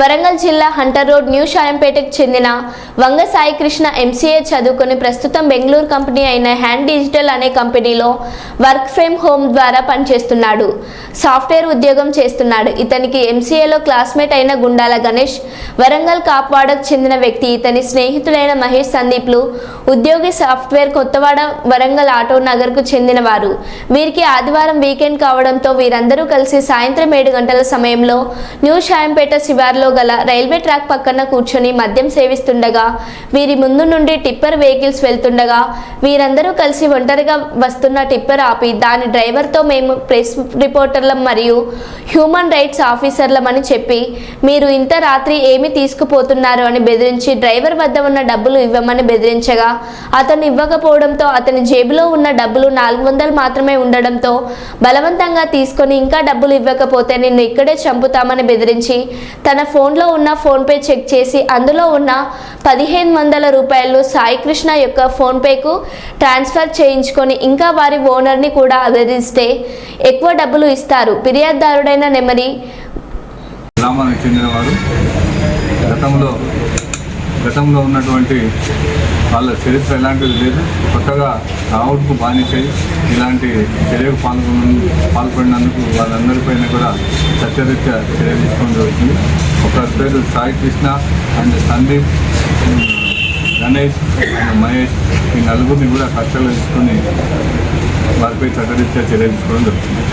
వరంగల్ జిల్లా Hunter road new షాయంపేటకు చెందిన వంగ Sai Krishna MCA చదువుకుని ప్రస్తుతం బెంగళూరు కంపెనీ అయిన హ్యాండ్ డిజిటల్ అనే కంపెనీలో వర్క్ ఫ్రమ్ హోమ్ ద్వారా పనిచేస్తున్నాడు. సాఫ్ట్వేర్ ఉద్యోగం చేస్తున్నాడు. ఇతనికి ఎంసీఏలో క్లాస్మేట్ అయిన గుండాల గణేష్ వరంగల్ కాప్వాడకు చెందిన వ్యక్తి ఇతని స్నేహితుడైన మహేష్ సందీప్లు ఉద్యోగి సాఫ్ట్వేర్ కొత్తవాడ వరంగల్ ఆటో నగర్కు చెందిన వారు వీరికి ఆదివారం వీకెండ్ కావడంతో వీరందరూ కలిసి సాయంత్రం ఏడు గంటల సమయంలో న్యూ షాయంపేట శివార్లో గల రైల్వే ట్రాక్ పక్కన కూర్చొని మద్యం సేవిస్తుండగా వీరి ముందు నుండి టిప్పర్ వెహికల్స్ వెళ్తుండగా వీరందరూ కలిసి ఒంటరిగా వస్తున్న టిప్పర్ ఆపి దాని డ్రైవర్తో మేము ప్రెస్ రిపోర్టర్లం మరియు హ్యూమన్ రైట్స్ ఆఫీసర్లమని చెప్పి మీరు ఇంత రాత్రి ఏమి తీసుకుపోతున్నారు అని బెదిరించి డ్రైవర్ వద్ద ఉన్న డబ్బులు ఇవ్వమని బెదిరించగా అతను ఇవ్వకపోవడంతో అతని జేబులో ఉన్న డబ్బులు నాలుగు వందలు మాత్రమే ఉండడంతో బలవంతంగా తీసుకొని ఇంకా డబ్బులు ఇవ్వకపోతే నిన్ను ఇక్కడే చంపుతామని బెదిరించి తన ఫోన్లో ఉన్న ఫోన్పే చెక్ చేసి అందులో ఉన్న పదిహేను వందల రూపాయలు సాయికృష్ణ యొక్క ఫోన్పేకు ట్రాన్స్ఫర్ చేయించుకొని ఇంకా వారి ఓనర్ని కూడా బెదిరిస్తే ఎక్కువ డబ్బులు ఇస్తారు. ఫిర్యాదుదారుడైన నెమరి గ్రామానికి చెందినవారు గతంలో గతంలో ఉన్నటువంటి వాళ్ళ చరిత్ర ఎలాంటిది లేదు. కొత్తగా రావుడుకు బానిసై ఇలాంటి చర్యకు పాల్గొన పాల్పడినందుకు వాళ్ళందరిపైన కూడా సత్యరీత్యా చర్య తీసుకోవడం జరుగుతుంది. ఒక పేరు సాయి కృష్ణ అండ్ సందీప్ గణేష్ అండ్ మహేష్ ఈ నలుగురిని కూడా కష్టలు తీసుకొని వారిపై చట్టరీత్యా చర్య తీసుకోవడం జరుగుతుంది.